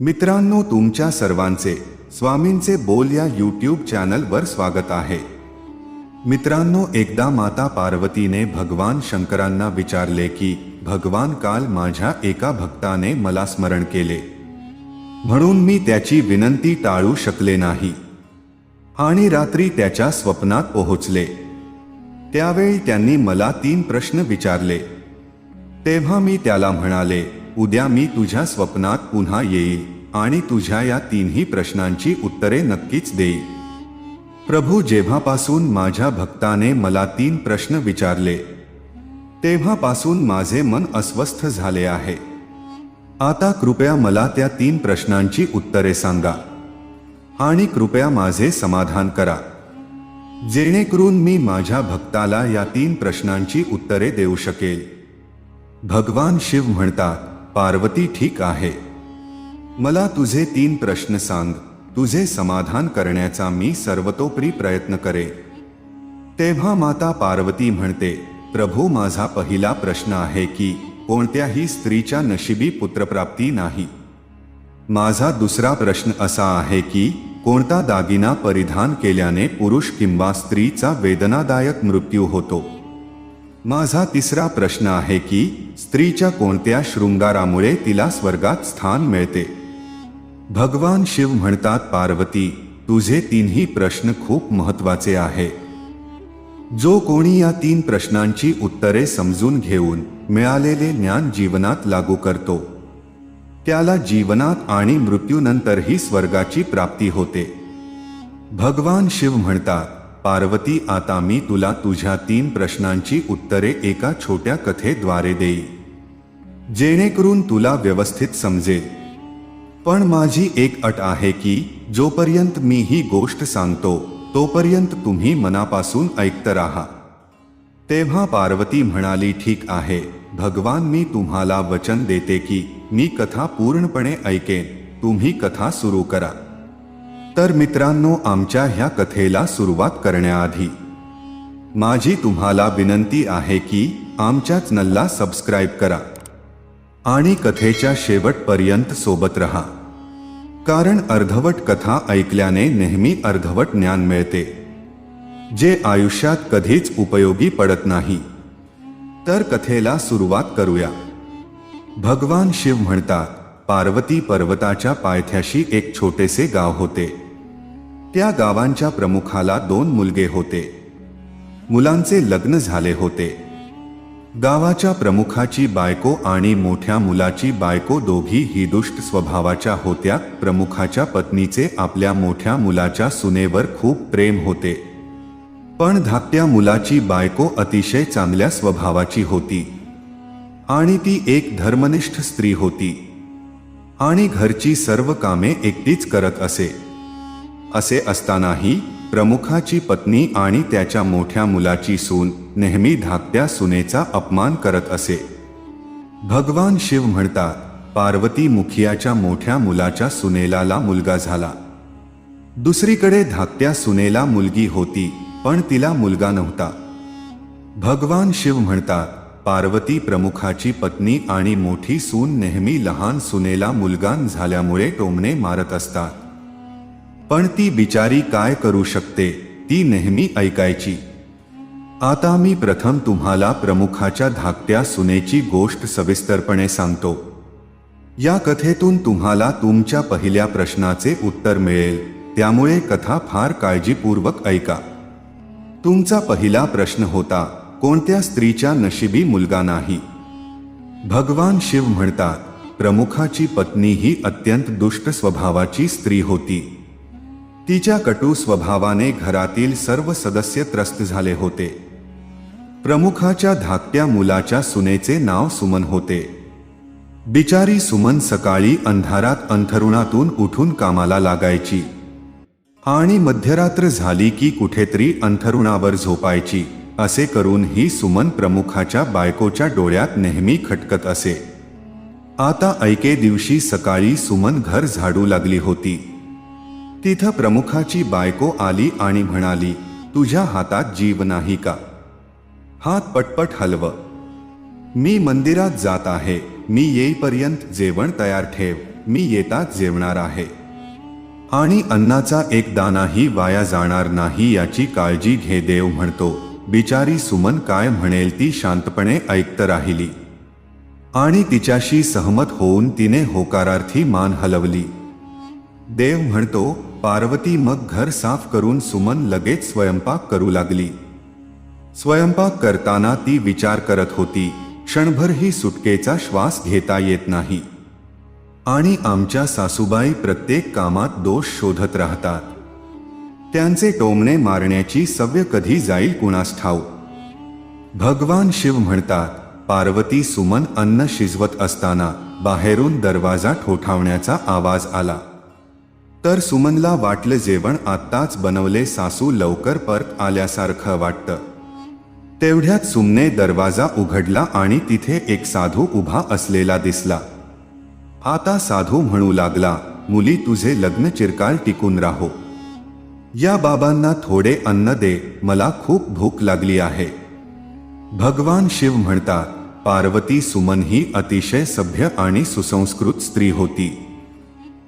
मित्रांनो तुमच्या सर्वांचे स्वामींचे बोल या यूट्यूब चॅनलवर स्वागत आहे. मित्रांनो एकदा माता पार्वतीने भगवान शंकरांना विचारले की भगवान काल माझ्या एका भक्ताने मला स्मरण केले. म्हणून मी त्याची विनंती टाळू शकले नाही. आणि रात्री त्याच्या स्वप्नात पोहोचले. त्यावेळी त्यांनी मला तीन प्रश्न विचारले. तेव्हा मी त्याला म्हणाले उद्या मी तुझ्या स्वप्नात पुन्हा येईल आणि तुझ्या या तीनही प्रश्नांची उत्तरे नक्कीच देईल. प्रभू जेव्हापासून माझ्या भक्ताने मला तीन प्रश्न विचारले तेव्हापासून माझे मन अस्वस्थ झाले आहे. आता कृपया मला त्या तीन प्रश्नांची उत्तरे सांगा आणि कृपया माझे समाधान करा. जेणेकरून मी माझ्या भक्ताला या तीन प्रश्नांची उत्तरे देऊ शकेल. भगवान शिव म्हणतात पार्वती ठीक आहे. मला तुझे तीन प्रश्न सांग. तुझे समाधान करण्याचा मी सर्वतोपरी प्रयत्न करे तेव्हा माता पार्वती म्हणते प्रभू माझा पहिला प्रश्न आहे की कोणत्याही स्त्रीच्या नशिबी पुत्रप्राप्ती नाही. माझा दुसरा प्रश्न असा आहे की कोणता दागिना परिधान केल्याने पुरुष किंवा स्त्रीचा वेदनादायक मृत्यू होतो. माझा तिसरा प्रश्न आहे की स्त्रीच्या कोणत्या शृंगारामुळे तिला स्वर्गात स्थान मिळते? भगवान शिव म्हणतात पार्वती तुझे तीनही प्रश्न खूप महत्त्वाचे आहे. जो कोणी या तीन प्रश्नांची उत्तरे समजून घेऊन मिळालेले ज्ञान जीवनात लागू करतो त्याला जीवनात आणि मृत्यूनंतरही स्वर्गाची प्राप्ती होते. भगवान शिव म्हणतात पार्वती आता मी तुला तुझ्या तीन प्रश्नांची उत्तरे एका छोट्या कथेद्वारे देईल जेणेकरून तुला व्यवस्थित समजेल. पण माझी एक अट आहे की, जोपर्यंत मी ही गोष्ट सांगतो, तोपर्यंत तुम्ही मनापासून ऐकत राहा. तेव्हा पार्वती म्हणाली, ठीक आहे. भगवान मी तुम्हाला वचन देते की, मी कथा पूर्णपणे ऐकेन. तुम्ही कथा सुरू करा. तर मित्रांनो आमच्या ह्या कथेला सुरुवात करण्याआधी माझी तुम्हाला विनंती आहे की आमच्या चॅनलला सबस्क्राईब करा आणि कथेच्या शेवटपर्यंत सोबत रहा. कारण अर्धवट कथा ऐकल्याने नेहमी अर्धवट ज्ञान मिळते. जे आयुष्यात कधीच उपयोगी पडत नाही. तर कथेला सुरुवात करूया. भगवान शिव म्हणतात पार्वती पर्वताच्या पायथ्याशी एक छोटेसे गाव होते. त्या गावांच्या प्रमुखाला दोन मुलगे होते. मुलांचे लग्न झाले होते. गावाच्या प्रमुखाची बायको आणि मोठ्या मुलाची बायको दोघी ही दुष्ट स्वभावाच्या होत्या. प्रमुखाच्या पत्नीचे आपल्या मोठ्या मुलाच्या सुनेवर खूप प्रेम होते. पण धाकट्या मुलाची बायको अतिशय चांगल्या स्वभावाची होती. आणि ती एक धर्मनिष्ठ स्त्री होती. आणि घरची सर्व कामे एकटीच करत असे. असे असतानाही प्रमुखाची पत्नी आणि त्याच्या मोठ्या मुलाची सून नेहमी धाकट्या सुनेचा अपमान करत असे. भगवान शिव म्हणतात पार्वती मुखियाच्या मोठ्या मुलाच्या सुनेलाला मुलगा झाला. दुसरीकडे धाकट्या सुनेला मुलगी होती पण तिला मुलगा नव्हता. भगवान शिव म्हणतात पार्वती प्रमुखाची पत्नी आणि मोठी सून नेहमी लहान सुनेला मुलगा झाल्यामुळे टोमणे मारत असतात. पण ती बिचारी काय करू शकते ती नेहमी ऐकायची. आता मी प्रथम तुम्हाला प्रमुखाच्या धाकट्या सुनेची गोष्ट सविस्तरपणे सांगतो. या कथेतून तुम्हाला तुमच्या पहिल्या प्रश्नाचे उत्तर मिळेल त्यामुळे कथा फार काळजीपूर्वक ऐका. तुमचा पहिला प्रश्न होता कोणत्या स्त्रीच्या नशिबी मुलगा नाही? भगवान शिव म्हणतात प्रमुखाची पत्नी ही अत्यंत दुष्ट स्वभावाची स्त्री होती. तिच्या कटू स्वभावाने घरातील सर्व सदस्य त्रस्त झाले होते. प्रमुखाच्या धाकट्या मुलाच्या सुनेचे नाव सुमन होते. बिचारी सुमन सकाळी अंधारात अंथरुणातून उठून कामाला लागायची. आणि मध्यरात्र झाली की कुठेतरी अंथरुणावर झोपायची. असे करून ही सुमन प्रमुखाच्या बायकोच्या डोळ्यात नेहमी खटकत असे. आता ऐके दिवशी सकाळी सुमन घर झाडू लागली होती. तिथं प्रमुखाची बायको आली आणि म्हणाली तुझ्या हातात जीव नाही का? हात पटपट हलव. मी मंदिरात जात आहे. मी येईपर्यंत जेवण तयार ठेव. मी येताच जेवणार आहे. आणि अन्नाचा एक दानाही वाया जाणार नाही याची काळजी घे देव म्हणतो. बिचारी सुमन काय म्हणेल ती शांतपणे ऐकत राहिली. आणि तिच्याशी सहमत होऊन तिने होकारार्थी मान हलवली. देव म्हणतो पार्वती मग घर साफ करून सुमन लगेच स्वयंपाक करू लागली. स्वयंपाक करताना ती विचार करत होती क्षणभरही सुटकेचा श्वास घेता येत नाही. आणि आमच्या सासूबाई प्रत्येक कामात दोष शोधत राहतात. त्यांचे टोमणे मारण्याची सव्य कधी जाईल कुणास ठाऊ भगवान शिव म्हणतात पार्वती सुमन अन्न शिजवत असताना बाहेरून दरवाजा ठोठावण्याचा आवाज आला. तर सुमनला वाटलं जेवण आत्ताच बनवले सासू लवकर परत आल्यासारखं वाटतं. तेवढ्यात सुमने दरवाजा उघडला आणि तिथे एक साधू उभा असलेला दिसला. आता साधू म्हणू लागला मुली तुझे लग्न चिरकाल टिकून राहो. या बाबांना थोडे अन्न दे मला खूप भूक लागली आहे. भगवान शिव म्हणतात पार्वती सुमन ही अतिशय सभ्य आणि सुसंस्कृत स्त्री होती.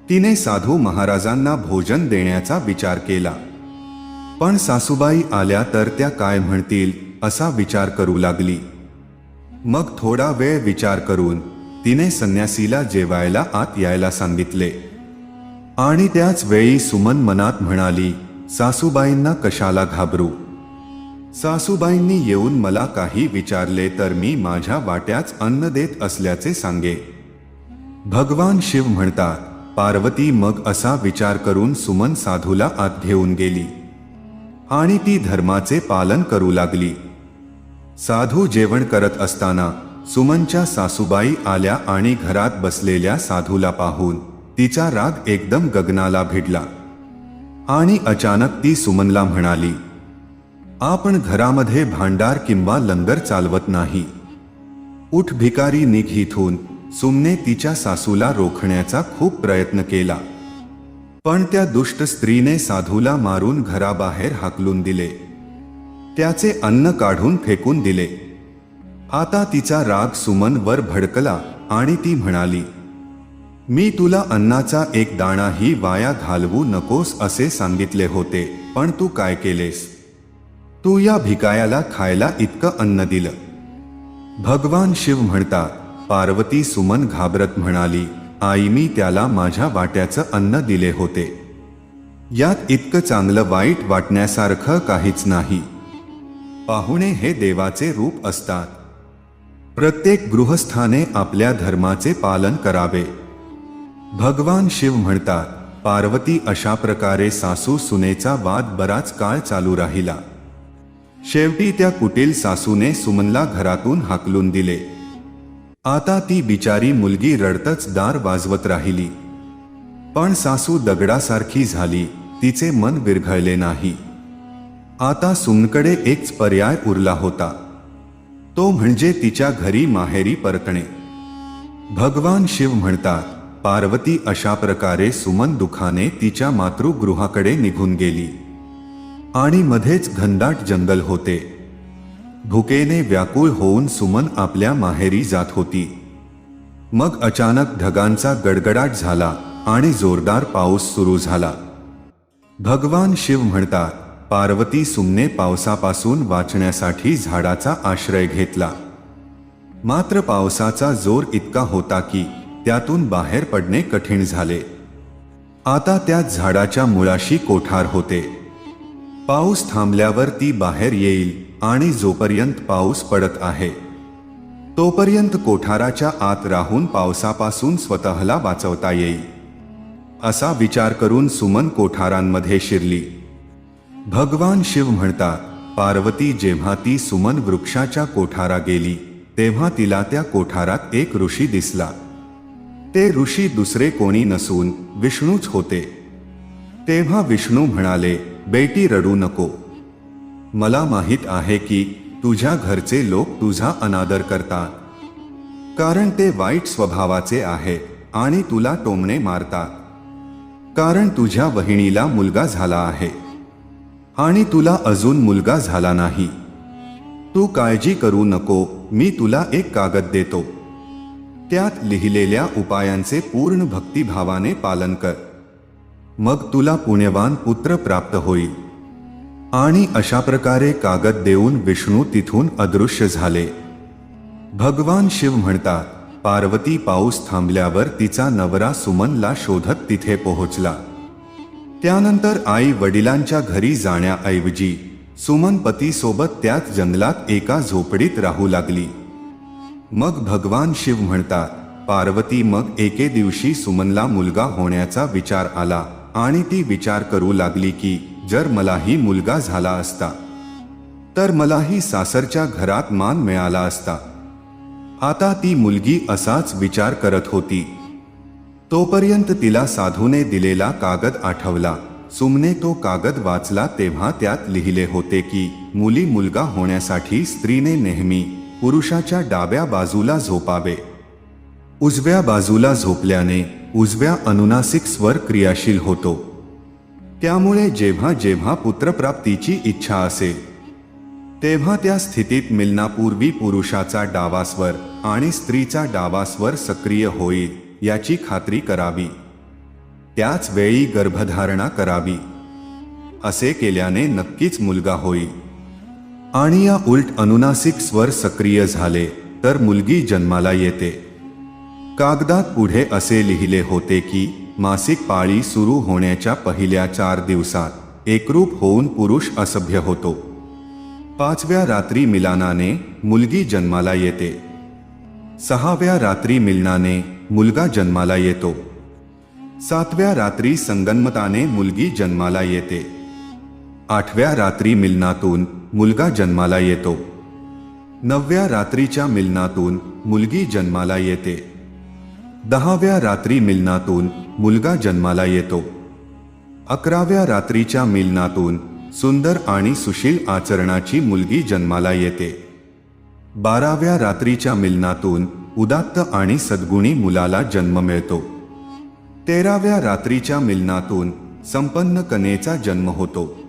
तिने साधू महाराजांना भोजन देण्याचा विचार केला. पण सासूबाई आल्या तर त्या काय म्हणतील असा विचार करू लागली. मग थोडा वेळ विचार करून तिने संन्यासीला जेवायला आत यायला सांगितले. आणि त्याच वेळी सुमन मनात म्हणाली सासूबाईंना कशाला घाबरू? सासूबाईंनी येऊन मला काही विचारले तर मी माझ्या वाट्याच अन्न देत असल्याचे सांगे. भगवान शिव म्हणतात पार्वती मग असा विचार करून सुमन साधूला आत घेऊन गेली. आणि ती धर्माचे पालन करू लागली. साधू जेवण करत असताना सुमनच्या सासूबाई आल्या आणि घरात बसलेल्या साधूला पाहून तिचा राग एकदम गगनाला भिडला. आणि अचानक ती सुमनला म्हणाली आपण घरामध्ये भांडार किंवा लंगर चालवत नाही. उठ भिकारी निघिथून सुमने तिच्या सासूला रोखण्याचा खूप प्रयत्न केला. पण त्या दुष्ट स्त्रीने साधूला मारून घराबाहेर हाकलून दिले. त्याचे अन्न काढून फेकून दिले. आता तिचा राग सुमनवर भडकला आणि ती म्हणाली मी तुला अन्नाचा एक दाणाही वाया घालवू नकोस असे सांगितले होते पण तू काय केलेस? तू या भिकायाला खायला इतकं अन्न दिलं. भगवान शिव म्हणतात पार्वती सुमन घाबरत म्हणाली आई मी त्याला माझ्या वाट्याचं अन्न दिले होते. यात इतकं चांगलं वाईट वाटण्यासारखं काहीच नाही. पाहुणे हे देवाचे रूप असतात. प्रत्येक गृहस्थाने आपल्या धर्माचे पालन करावे. भगवान शिव म्हणतात पार्वती अशा प्रकारे सासू सुनेचा वाद बराच काळ चालू राहिला. शेवटी त्या कुटील सासूने सुमनला घरातून हाकलून दिले. आता ती बिचारी मुलगी रडतच दार वाजवत राहिली. पण सासू दगडासारखी झाली तिचे मन विरघळले नाही. आता सुमनकडे एकच पर्याय उरला होता. तो म्हणजे तिच्या घरी माहेरी परतणे. भगवान शिव म्हणतात पार्वती अशा प्रकारे सुमन दुखाने तिच्या मातृगृहाकडे निघून गेली. आणि मध्येच घनदाट जंगल होते. भुकेने व्याकुळ होऊन सुमन आपल्या माहेरी जात होती. मग अचानक ढगांचा गडगडाट झाला आणि जोरदार पाऊस सुरू झाला. भगवान शिव म्हणतात पार्वती सुमने पावसापासून वाचण्यासाठी झाडाचा आश्रय घेतला. मात्र पावसाचा जोर इतका होता की त्यातून बाहेर पडणे कठीण झाले. आता त्या झाडाच्या मुळाशी कोठार होते. पाऊस थांबल्यावर ती बाहेर येईल आणि जोपर्यंत पाऊस पडत आहे तोपर्यंत कोठाराच्या आत राहून पावसापासून स्वतःला वाचवता येईल. असा विचार करून सुमन कोठारांमध्ये शिरली. भगवान शिव म्हणतात पार्वती जेव्हा ती सुमन वृक्षाच्या कोठारा गेली तेव्हा तिला त्या कोठारात एक ऋषी दिसला. ते ऋषी दुसरे कोणी नसून विष्णूच होते. तेव्हा विष्णू म्हणाले बेटी रडू नको. मला माहीत आहे की तुझ्या घरचे लोक तुझा अनादर करतात. कारण ते वाईट स्वभावाचे आहे आणि तुला टोमणे मारतात. कारण तुझ्या बहिणीला मुलगा झाला आहे. आणि तुला अजून मुलगा झाला नाही. तू काळजी करू नको मी तुला एक कागद देतो. त्यात लिहिलेल्या उपायांचे पूर्ण भक्तिभावाने पालन कर. मग तुला पुण्यवान पुत्र प्राप्त होईल. आणि अशा प्रकारे कागद देऊन विष्णू तिथून अदृश्य झाले. भगवान शिव म्हणतात पार्वती पाऊस थांबल्यावर तिचा नवरा सुमनला शोधत तिथे पोहोचला. त्यानंतर आई वडिलांच्या घरी जाण्याऐवजी सुमन पतीसोबत त्याच जंगलात एका झोपडीत राहू लागली. मग भगवान शिव म्हणतात पार्वती मग एके दिवशी सुमनला मुलगा होण्याचा विचार आला आणि ती विचार करू लागली की जर मलाही मुलगा झाला असता तर मलाही सासरच्या घरात मान मिळाला असता. आता ती मुलगी असाच विचार करत होती. तोपर्यंत तिला साधूने दिलेला कागद आठवला. सुमने तो कागद वाचला तेव्हा त्यात लिहिले होते की मुली मुलगा होण्यासाठी स्त्रीने नेहमी पुरुषाच्या डाव्या बाजूला झोपावे. उजव्या बाजूला झोपल्याने उजव्या अनुनासिक स्वर क्रियाशील होतो. त्यामुळे जेव्हा जेव्हा पुत्रप्राप्तीची इच्छा असेल तेव्हा त्या स्थितीत मिलनापूर्वी पुरुषाचा डावा स्वर आणि स्त्रीचा डावा स्वर सक्रिय होईल याची खात्री करावी. त्याच वेळी गर्भधारणा करावी. असे केल्याने नक्कीच मुलगा होईल. आणि या उलट अनुनासिक स्वर सक्रिय झाले तर मुलगी जन्माला येते. कागदात पुढे असे लिहिले होते की मासिक पाळी सुरू होण्याच्या पहिल्या चार दिवसात एकरूप होऊन पुरुष असभ्य होतो. पाचव्या रात्री मिलानाने मुलगी जन्माला येते. सहाव्या रात्री मिलनाने मुलगा जन्माला येतो. सातव्या रात्री संगनमताने मुलगी जन्माला येते. आठव्या रात्री मिलनातून मुलगा जन्माला येतो. नवव्या रात्रीच्या मिलनातून मुलगी जन्माला येते. दहाव्या रात्री मिलनातून मुलगा जन्माला येतो. अकराव्या रात्रीच्या मिलनातून सुंदर आणि सुशील आचरणाची मुलगी जन्माला येते. बाराव्या रात्रीच्या मिलनातून उदात्त आणि सद्गुणी मुलाला जन्म मिळतो. तेराव्या रात्रीच्या मिलनातून संपन्न कनेचा जन्म होतो.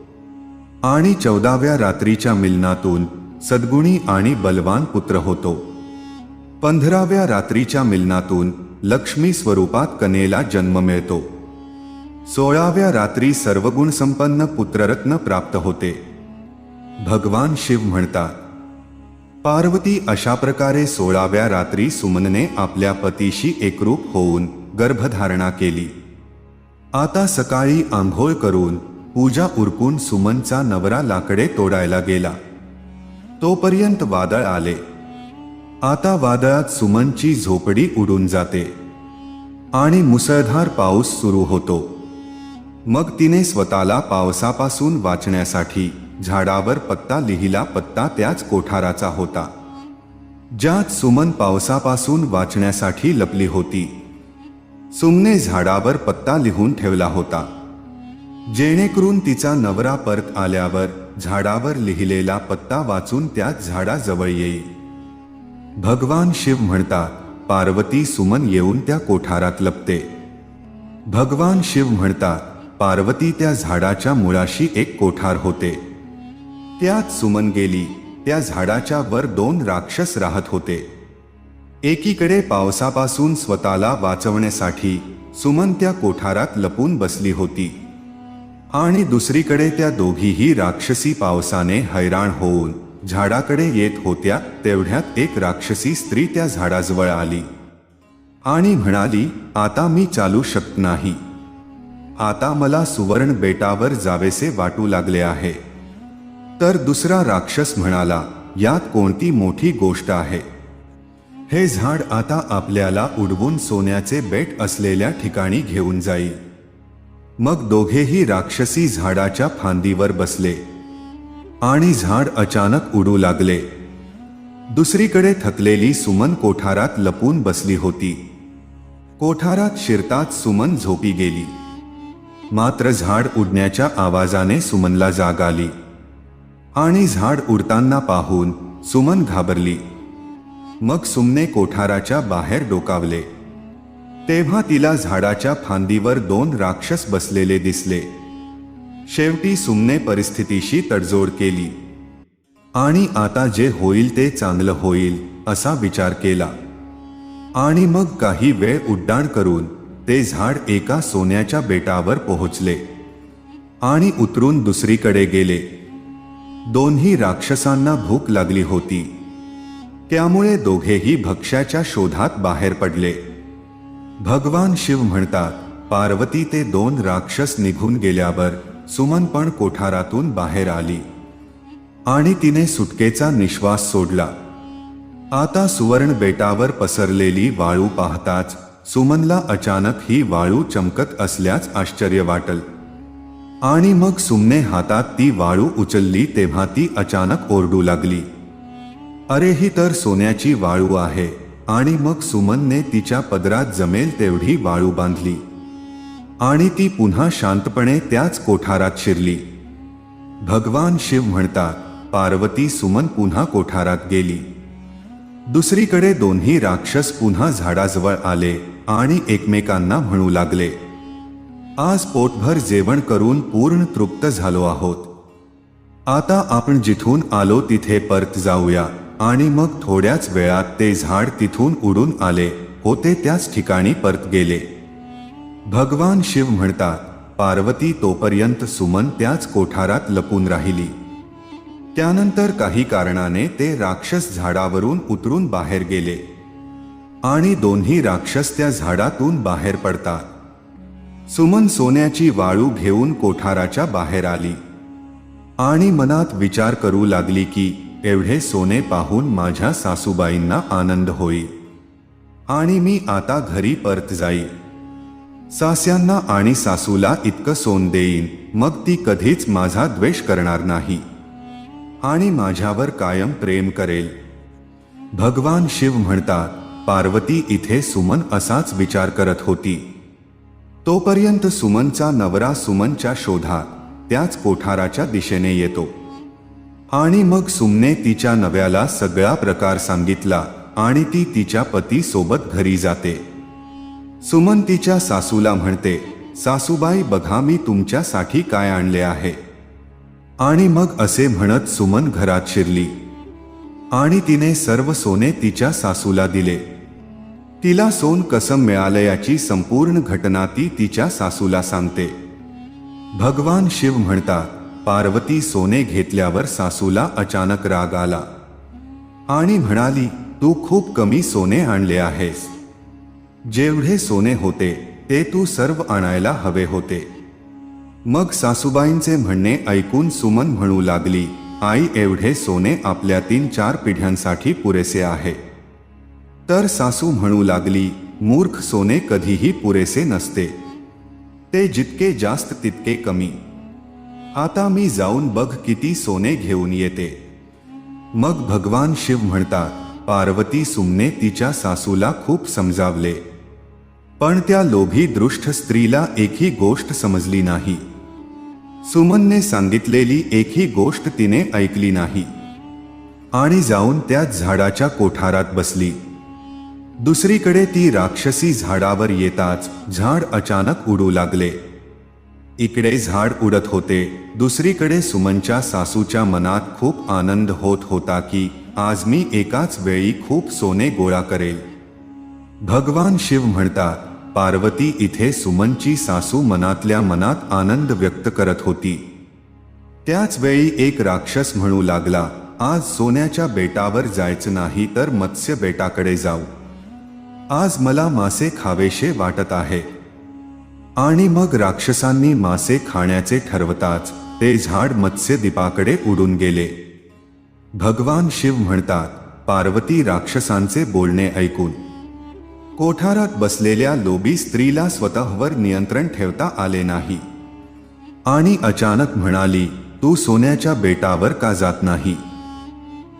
आणि चौदाव्या रात्रीच्या मिलनातून सद्गुणी आणि बलवान पुत्र होतो. पंधराव्या रात्रीच्या मिलनातून लक्ष्मी स्वरूपात कनेला जन्म मिळतो. सोळाव्या रात्री सर्वगुणसंपन्न पुत्ररत्न प्राप्त होते. भगवान शिव म्हणतात पार्वती अशा प्रकारे सोळाव्या रात्री सुमनने आपल्या पतीशी एकरूप होऊन गर्भधारणा केली. आता सकाळी आंघोळ करून पूजा उरकून सुमनचा नवरा लाकडे तोडायला गेला. तोपर्यंत वादळ आले. आता वादळात सुमनची झोपडी उडून जाते. आणि मुसळधार पाऊस सुरू होतो. मग तिने स्वतःला पावसापासून वाचण्यासाठी झाडावर पत्ता लिहिला पत्ता त्याच कोठाराचा होता. ज्यात सुमन पावसापासून वाचण्यासाठी लपली होती. सुमने झाडावर पत्ता लिहून ठेवला होता. जेणेकरून तिचा नवरा परत आल्यावर झाडावर लिहिलेला पत्ता वाचून त्या झाडाजवळ येईल भगवान शिव म्हणतात पार्वती सुमन येऊन त्या कोठारात लपते. भगवान शिव म्हणतात पार्वती त्या झाडाच्या मुळाशी एक कोठार होते. त्यात सुमन गेली त्या झाडाच्या वर दोन राक्षस राहत होते. एकीकडे पावसापासून स्वतःला वाचवण्यासाठी सुमन त्या कोठारात लपून बसली होती. आणि दुसरीकडे त्या दोघीही राक्षसी पावसाने हैराण होऊन झाडाकडे येत होत्या तेवढ्यात एक राक्षसी स्त्री त्या झाडाजवळ आली. आणि म्हणाली आता मी चालू शकत नाही. आता मला सुवर्ण बेटावर जावेसे वाटू लागले आहे. तर दुसरा राक्षस म्हणाला यात कोणती मोठी गोष्ट आहे? हे झाड आता आपल्याला उडवून सोन्याचे बेट असलेल्या ठिकाणी घेऊन जाईल. मग दोघेही राक्षसी झाडाच्या फांदीवर बसले. आणि झाड अचानक उडू लागले. दुसरीकडे थकलेली सुमन कोठारात लपून बसली होती. कोठारात शिरताच सुमन झोपी गेली. मात्र झाड उडण्याच्या आवाजाने सुमनला जाग आली. आणि झाड उडताना पाहून सुमन घाबरली. मग सुमने कोठाराच्या बाहेर डोकावले. तेव्हा तिला झाडाच्या फांदीवर दोन राक्षस बसलेले दिसले. शेवटी सुमने परिस्थितीशी तडजोड केली. आणि आता जे होईल ते चांगलं होईल असा विचार केला. आणि मग काही वेळ उड्डाण करून ते झाड एका सोन्याच्या बेटावर पोहोचले आणि उतरून दुसरीकडे गेले. दोन्ही राक्षसांना भूक लागली होती. त्यामुळे दोघेही भक्ष्याच्या शोधात बाहेर पडले. भगवान शिव म्हणतात पार्वती ते दोन राक्षस निघून गेल्यावर सुमन पण कोठारातून बाहेर आली. आणि तिने सुटकेचा निश्वास सोडला. आता सुवर्ण बेटावर पसरलेली वाळू पाहताच सुमनला अचानक ही वाळू चमकत असल्याच आश्चर्य वाटल. आणि मग सुमने हातात ती वाळू उचलली तेव्हा ती अचानक ओरडू लागली. अरे ही तर सोन्याची वाळू आहे. आणि मग सुमनने तिच्या पदरात जमेल तेवढी वाळू बांधली. आणि ती पुन्हा शांतपणे त्याच कोठारात शिरली. भगवान शिव म्हणतात पार्वती सुमन पुन्हा कोठारात गेली. दुसरीकडे दोन्ही राक्षस पुन्हा झाडाजवळ आले आणि एकमेकांना म्हणू लागले. आज पोटभर जेवण करून पूर्ण तृप्त झालो आहोत. आता आपण जिथून आलो तिथे परत जाऊया. आणि मग थोड्याच वेळात ते झाड तिथून उडून आले. होते त्याच ठिकाणी परत गेले. भगवान शिव म्हणतात पार्वती तोपर्यंत सुमन त्याच कोठारात लपून राहिली. त्यानंतर काही कारणाने ते राक्षस झाडावरून उतरून बाहेर गेले. आणि दोन्ही राक्षस त्या झाडातून बाहेर पडतात. सुमन सोन्याची वाळू घेऊन कोठाराच्या बाहेर आली. आणि मनात विचार करू लागली की एवढे सोने पाहून माझ्या सासूबाईंना आनंद होई आणि मी आता घरी परत जाई सास्यांना आणि सासूला इतकं सोन देईन मग ती कधीच माझा द्वेष करणार नाही. आणि माझ्यावर कायम प्रेम करेल. भगवान शिव म्हणतात पार्वती इथे सुमन असाच विचार करत होती. तोपर्यंत सुमनचा नवरा सुमनच्या शोधात त्याच कोठाराच्या दिशेने येतो. आणि मग सुमने तिच्या नव्याला सगळा प्रकार सांगितला आणि ती तिच्या पती सोबत घरी जाते. सुमन तिच्या सासूला म्हणते सासूबाई बघा मी तुमच्यासाठी काय आणले आहे. आणि मग असे म्हणत सुमन घरात शिरली. आणि तिने सर्व सोने तिच्या सासूला दिले. तिला सोन कसं मिळालं याची संपूर्ण घटना ती तिच्या सासूला सांगते. भगवान शिव म्हणतात पार्वती सोने घेतल्यावर सासूला अचानक राग आला. आणि म्हणाली तू खूप कमी सोने आणले आहेस. जेवढे सोने होते ते तू सर्व आणायला हवे होते. मग सासूबाईंचे म्हणणे ऐकून सुमन म्हणू लागली आई एवढे सोने आपल्या तीन चार पिढ्यांसाठी पुरेसे आहे. तर सासू म्हणू लागली मूर्ख सोने कधीही पुरेसे नसते. ते जितके जास्त तितके कमी. आता मी जाऊन बघ किती सोने घेऊन येते. मग भगवान शिव म्हणतात पार्वती सुमने तिच्या सासूला खूप समजावले. पण त्या लोभी दृष्ट स्त्रीला एकही गोष्ट समजली नाही. सुमनने सांगितलेली एकही गोष्ट तिने ऐकली नाही. आणि जाऊन त्या झाडाच्या कोठारात बसली. दुसरीकडे ती राक्षसी झाडावर येताच झाड अचानक उडू लागले. इकडे झाड उडत होते. दुसरीकडे सुमनच्या सासूच्या मनात खूप आनंद होत होता की आज मी एकाच वेळी खूप सोने गोळा करेल. भगवान शिव म्हणतात पार्वती इथे सुमनची सासू मनातल्या मनात आनंद व्यक्त करत होती. त्याच वेळी एक राक्षस म्हणू लागला आज सोन्याच्या बेटावर जायचं नाही तर मत्स्य बेटाकडे जाऊ. आज मला मासे खावेशे वाटत आहे. आणि मग राक्षसांनी मासे खाण्याचे ठरवताच ते झाड मत्स्यदीपाकडे उडून गेले. भगवान शिव म्हणतात पार्वती राक्षसांचे बोलणे ऐकून. कोठारात बसलेल्या लोबी स्त्रीला स्वतःवर नियंत्रण ठेवता आले नाही. आणि अचानक म्हणाली तू सोन्याच्या बेटावर का जात नाही?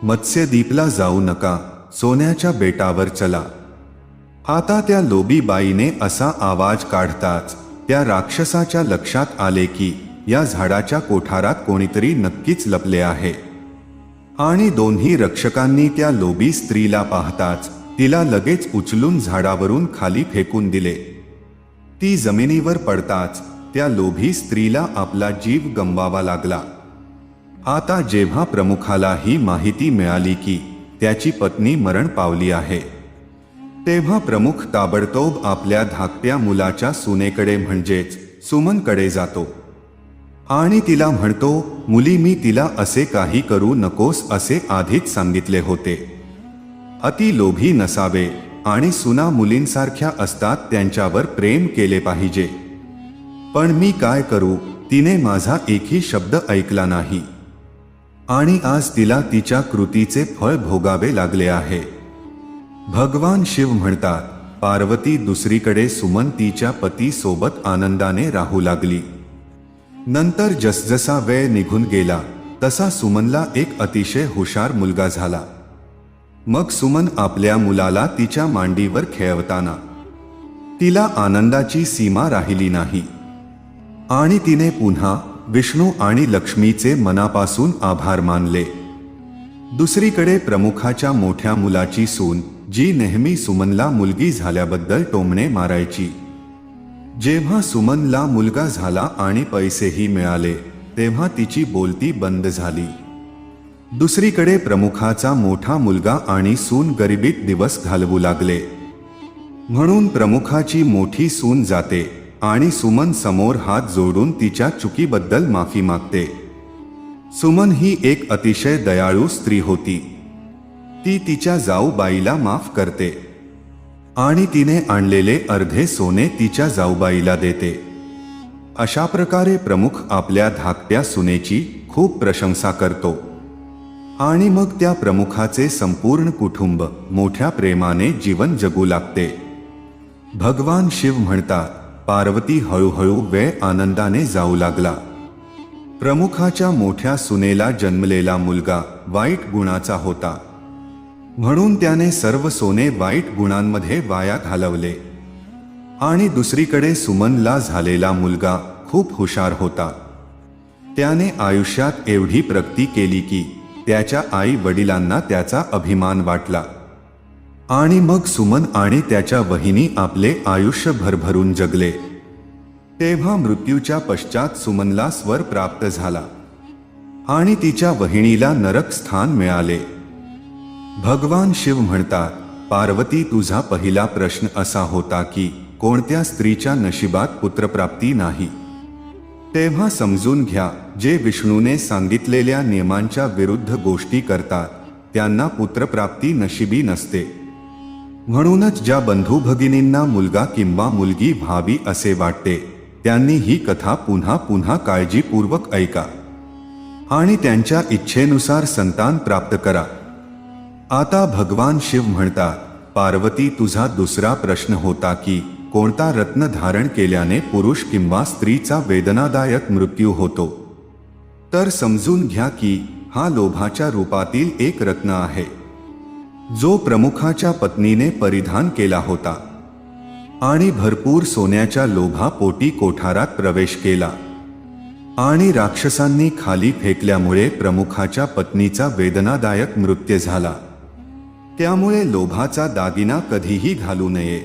मत्स्यदीपला जाऊ नका सोन्याच्या बेटावर चला. आता त्या लोबी बाईने असा आवाज काढताच त्या राक्षसाच्या लक्षात आले की या झाडाच्या कोठारात कोणीतरी नक्कीच लपले आहे. आणि दोन्ही रक्षकांनी त्या लोभी स्त्रीला पाहताच तिला लगेच उचलून झाडावरून खाली फेकून दिले. ती जमिनीवर पडताच त्या लोभी स्त्रीला आपला जीव गमवावा लागला. आता जेव्हा प्रमुखाला ही माहिती मिळाली की त्याची पत्नी मरण पावली आहे तेव्हा प्रमुख ताबडतोब आपल्या धाकट्या मुलाच्या सुनेकडे म्हणजेच सुमनकडे जातो. आणि तिला म्हणतो मुली मी तिला असे काही करू नकोस असे आधीच सांगितले होते. अति लोभी नसावे आणि सुना मुलींसारख्या असतात त्यांच्यावर प्रेम केले पाहिजे. पण मी काय करू तिने माझा एकही शब्द ऐकला नाही. आणि आज तिला तिच्या कृतीचे फळ भोगावे लागले आहे. भगवान शिव म्हणतात पार्वती दुसरीकडे सुमन तिच्या पती सोबत आनंदाने राहू लागली. नंतर जसजसा वेळ निघून गेला तसा सुमनला एक अतिशय हुशार मुलगा झाला. मग सुमन आपल्या मुलाला तिच्या मांडीवर खेळवताना. तिला आनंदाची सीमा राहिली नाही. आणि तिने पुन्हा विष्णू आणि लक्ष्मीचे मनापासून आभार मानले. दुसरीकडे प्रमुखाच्या मोठ्या मुलाची सून जी नेहमी सुमनला मुलगी झाल्याबद्दल टोमणे मारायची. जेव्हा सुमनला मुलगा झाला आणि पैसेही मिळाले तेव्हा तिची बोलती बंद झाली. दुसरीकडे प्रमुखाचा मोठा मुलगा आणि सून गरिबीत दिवस घालवू लागले. म्हणून प्रमुखाची मोठी सून जाते आणि सुमन समोर हात जोडून तिच्या चुकीबद्दल माफी मागते. सुमन ही एक अतिशय दयाळू स्त्री होती. ती तिच्या जाऊबाईला माफ करते. आणि तिने आणलेले अर्धे सोने तिच्या जाऊबाईला देते. अशा प्रकारे प्रमुख आपल्या धाकट्या सुनेची खूप प्रशंसा करतो. आणि मग त्या प्रमुखाचे संपूर्ण कुटुंब मोठ्या प्रेमाने जीवन जगू लागते. भगवान शिव म्हणतात पार्वती हळूहळू वेळ आनंदाने जाऊ लागला. प्रमुखाच्या मोठ्या सुनेला जन्मलेला मुलगा वाईट गुणाचा होता. म्हणून त्याने सर्व सोने वाईट गुणांमध्ये वाया घालवले. आणि दुसरीकडे सुमनला झालेला मुलगा खूप हुशार होता. त्याने आयुष्यात एवढी प्रगती केली की त्याच्या आई वडिलांना त्याचा अभिमान वाटला. आणि मग सुमन आणि त्याच्या वहिनी आपले आयुष्य भरभरून जगले. तेव्हा मृत्यूच्या पश्चात सुमनला स्वर प्राप्त झाला. आणि तिच्या वहिनीला नरक स्थान मिळाले. भगवान शिव म्हणतात पार्वती तुझा पहिला प्रश्न असा होता की कोणत्या स्त्रीच्या नशिबात पुत्रप्राप्ती नाही? तेव्हा समजून घ्या जे विष्णूने सांगितलेल्या नियमांच्या विरुद्ध गोष्टी करतात त्यांना पुत्रप्राप्ती नशिबी नसते. म्हणूनच ज्या बंधू भगिनींना मुलगा किंवा मुलगी व्हावी असे वाटते त्यांनी ही कथा पुन्हा पुन्हा काळजीपूर्वक ऐका. आणि त्यांच्या इच्छेनुसार संतान प्राप्त करा. आता भगवान शिव म्हणतात पार्वती तुझा दुसरा प्रश्न होता की कोणता रत्न धारण केल्याने पुरुष किंवा स्त्रीचा वेदनादायक मृत्यू होतो? तर समजून घ्या की हा लोभाच्या रूपातील एक रत्न आहे. जो प्रमुखाच्या पत्नीने परिधान केला होता. आणि भरपूर सोन्याच्या लोभापोटी कोठारात प्रवेश केला. आणि राक्षसांनी खाली फेकल्यामुळे प्रमुखाच्या पत्नीचा वेदनादायक मृत्यू झाला. त्यामुळे लोभाचा दागिना कधीही घालू नये.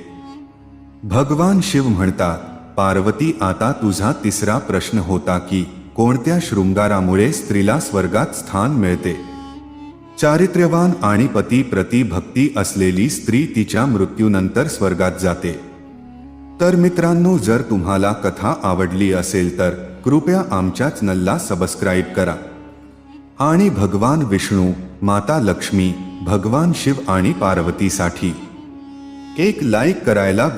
भगवान शिव म्हणतात पार्वती आता तुझा तिसरा प्रश्न होता की कोणत्या शृंगारामुळे स्त्रीला स्वर्गात स्थान मिळते? चारित्र्यवान आणि पती प्रति भक्ती असलेली स्त्री तिच्या मृत्यूनंतर स्वर्गात जाते. तर मित्रांनो जर तुम्हाला कथा आवडली असेल तर कृपया आमच्या चॅनलला सबस्क्राईब करा. आणि भगवान विष्णू माता लक्ष्मी भगवान शिव आणि पार्वतीसाठी. एक लाईक करायला